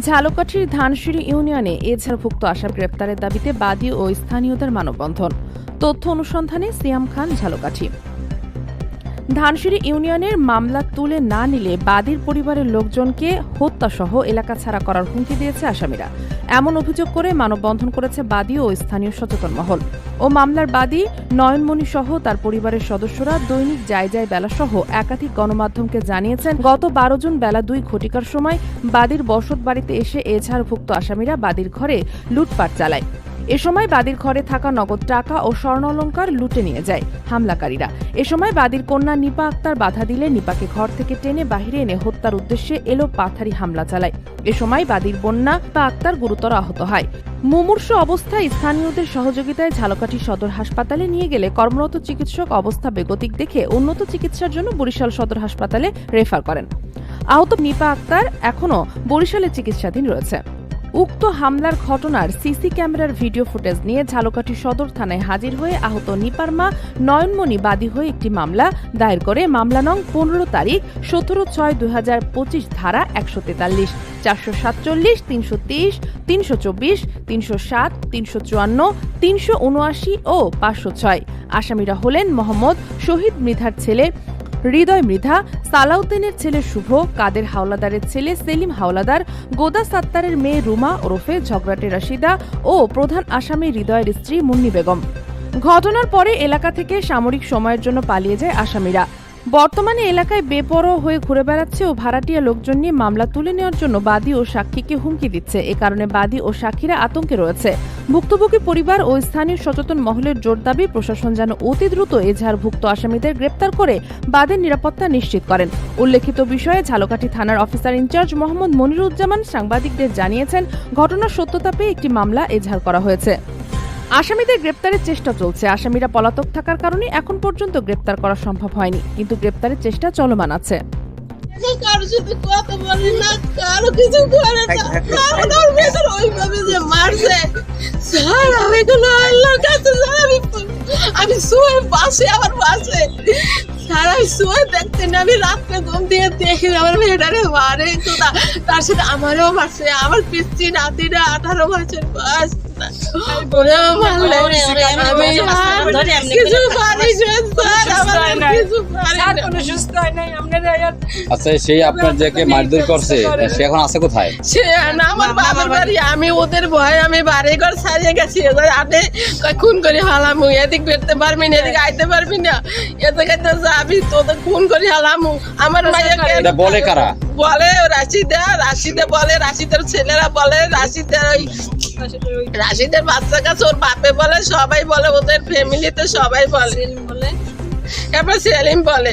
ঝালকাঠির ধানসিঁড়ি ইউনিয়নে এছাড়াভুক্ত আসাম গ্রেপ্তারের দাবিতে বাদী ও স্থানীয়দের মানববন্ধন। তথ্য অনুসন্ধানে সিয়াম খান, ঝালকাঠি। ধানসিঁড়ি ইউনিয়নের মামলা তুলে না নিলে বাদীর পরিবারের লোকজনকে হত্যাসহ এলাকা ছাড়া করার হুমকি দিয়েছে আসামিরা। এমন অভিযোগ করে মানববন্ধন করেছে বাদী ও স্থানীয় সচেতন মহল। ও মামলার বাদী নয়নমণি সহ তার পরিবারের সদস্যরা দৈনিক যায় যায় বেলা সহ একাধিক গণমাধ্যমকে জানিয়েছেন, গত বারো জুন বেলা দুই ঘটিকার সময় বাদীর বসত বাড়িতে এসে এছাড়ভুক্ত আসামিরা বাদীর ঘরে লুটপাট চালায়। এ সময় বাদীর ঘরে থাকা নগদ টাকা ও স্বর্ণালঙ্কার লুটে নিয়ে যায় হামলাকারীরা। এ সময় বাদীর কন্যা নিপা আক্তার বাধা দিলে নিপাকে ঘর থেকে টেনে বাহিরে এনে হত্যার উদ্দেশ্যে এলো পাথারি হামলা চালায়। এ সময় বাদীর বন্যা বা আক্তার গুরুতর আহত হয়। মুমূর্ষু অবস্থায় স্থানীয়দের সহযোগিতায় ঝালকাঠি সদর হাসপাতালে নিয়ে গেলে কর্মরত চিকিৎসক অবস্থা বেগতিক দেখে উন্নত চিকিৎসার জন্য বরিশাল সদর হাসপাতালে রেফার করেন। আহত নিপা আক্তার এখনও বরিশালে চিকিৎসাধীন রয়েছে। উক্ত হামলার ঘটনার সিসি ক্যামেরার ভিডিও ফুটেজ নিয়ে ঝালকাঠি সদর থানায় হাজির হয়ে আহত নিপারমা নয়নমণি বাদী হয়ে একটি মামলা দায়ের করে মামলা নং পনেরো তারিখ সতেরো ছয় দুই ধারা একশো তেতাল্লিশ, চারশো সাতচল্লিশ, তিনশো তেইশ তিনশো চব্বিশ, তিনশো সাত, তিনশো চুয়ান্ন, তিনশো উনআশি ও পাঁচশো ছয়। আসামিরা হলেন মোহাম্মদ শহীদ মৃধার ছেলে হৃদয় মৃধা, সালাউদ্দিনের ছেলে শুভ, কাদের হাওলাদারের ছেলে সেলিম হাওলাদার, গোদা সাত্তারের মেয়ে রুমা ওরফে ঝগড়াটে রাশিদা ও প্রধান আসামি হৃদয়ের স্ত্রী মুন্নি বেগম। ঘটনার পরে এলাকা থেকে সামরিক সময়ের জন্য পালিয়ে যায় আসামিরা। বর্তমানে এলাকায় বেপরোয়া হয়ে ঘুরে বেড়াচ্ছে ও ভাড়াটিয়া লোকজন নিয়ে মামলা তুলে নেওয়ার জন্য বাদী ও সাক্ষীকে হুমকি দিচ্ছে। এ কারণে বাদী ও সাক্ষীরা আতঙ্কে রয়েছে। ভুক্তভোগী পরিবার ও স্থানীয় সচেতন মহলের জোর দাবি, প্রশাসন যেন অতি দ্রুত এজাহারভুক্ত আসামিদের গ্রেপ্তার করে বাদের নিরাপত্তা নিশ্চিত করেন। উল্লেখিত বিষয়ে ঝালকাঠি থানার অফিসার ইনচার্জ মোহাম্মদ মনিরুজ্জামান সাংবাদিকদের জানিয়েছেন, ঘটনার সত্যতা পেয়ে একটি মামলা এজাহার করা হয়েছে। আসামিদের গ্রেপ্তারের চেষ্টা চলছে। আসামিরা পলাতক থাকার কারণে এখন পর্যন্ত গ্রেপ্তার করা সম্ভব হয়নি কিন্তু গ্রেপ্তারের চেষ্টা চলমান আছে। আমি শুয়ে পাশে আমার পাশে। আমি শুয়ে দেখতে না আমি রাত্রে ঘুম দিয়ে দেখি আমার মেয়েটারে মারে তো তার সাথে আমারও মারছে আমার পিস্তি নাতিরা আঠারো বছর বয়স। আমি কিছু পারি স্যার আচ্ছা সেই আপনার যাকে মারধর করছে সে এখন আছে কোথায়? সে না আমার বাবার বাড়ি আমি ওদের ভয়ে আমি বাড়ি ঘর ছাড়িয়ে গেছি। এবার খুন করে হালাম এদিক বেরতে পারবি না এদিক আইতে পারবি না। এতে খাইতে যাবি তোদের খুন করে হালাম আমার বলে কারা? বলে রাশিদা রাশিদা বলে রাশিদের ছেলেরা বলে রাশিদের ওই রাশিদের বাচ্চা কাছে ওর বাপে বলে সবাই বলে ওদের ফ্যামিলিতে সবাই বলে। বলে। এবার সেলিম বলে।